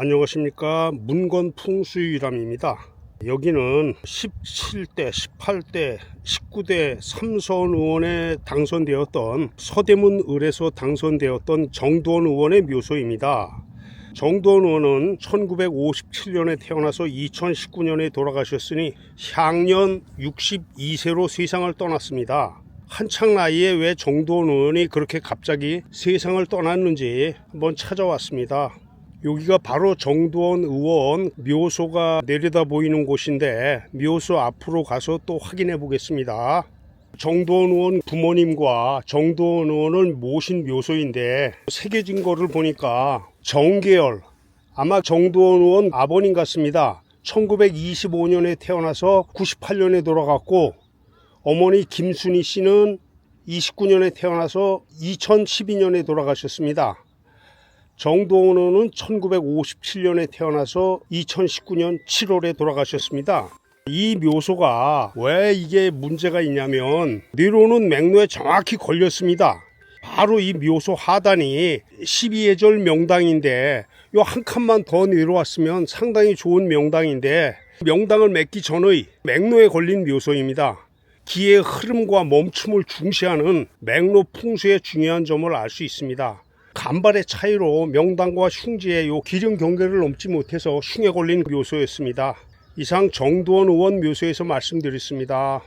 안녕하십니까 문건 풍수유람입니다. 여기는 17대, 18대, 19대 삼선 의원에 당선되었던 서대문 을에서 당선되었던 정두원 의원의 묘소입니다. 정두원 의원은 1957년에 태어나서 2019년에 돌아가셨으니 향년 62세로 세상을 떠났습니다. 한창 나이에 왜 정두원 의원이 그렇게 갑자기 세상을 떠났는지 한번 찾아왔습니다. 여기가 바로 정두원 의원 묘소가 내려다 보이는 곳인데 묘소 앞으로 가서 또 확인해 보겠습니다. 정두원 의원 부모님과 정두원 의원을 모신 묘소인데 새겨진 거를 보니까 정계열 아마 정두원 의원 아버님 같습니다. 1925년에 태어나서 98년에 돌아갔고 어머니 김순희 씨는 29년에 태어나서 2012년에 돌아가셨습니다. 정동원 의원은 1957년에 태어나서 2019년 7월에 돌아가셨습니다. 이 묘소가 왜 이게 문제가 있냐면 내려오는 맥로에 정확히 걸렸습니다. 바로 이 묘소 하단이 12예절 명당인데 요 한 칸만 더 내려왔으면 상당히 좋은 명당인데 명당을 맺기 전의 맥로에 걸린 묘소입니다. 기의 흐름과 멈춤을 중시하는 맥로 풍수의 중요한 점을 알 수 있습니다. 간발의 차이로 명당과 흉지의 요 기름 경계를 넘지 못해서 흉에 걸린 묘소였습니다. 이상 정두원 의원 묘소에서 말씀드렸습니다.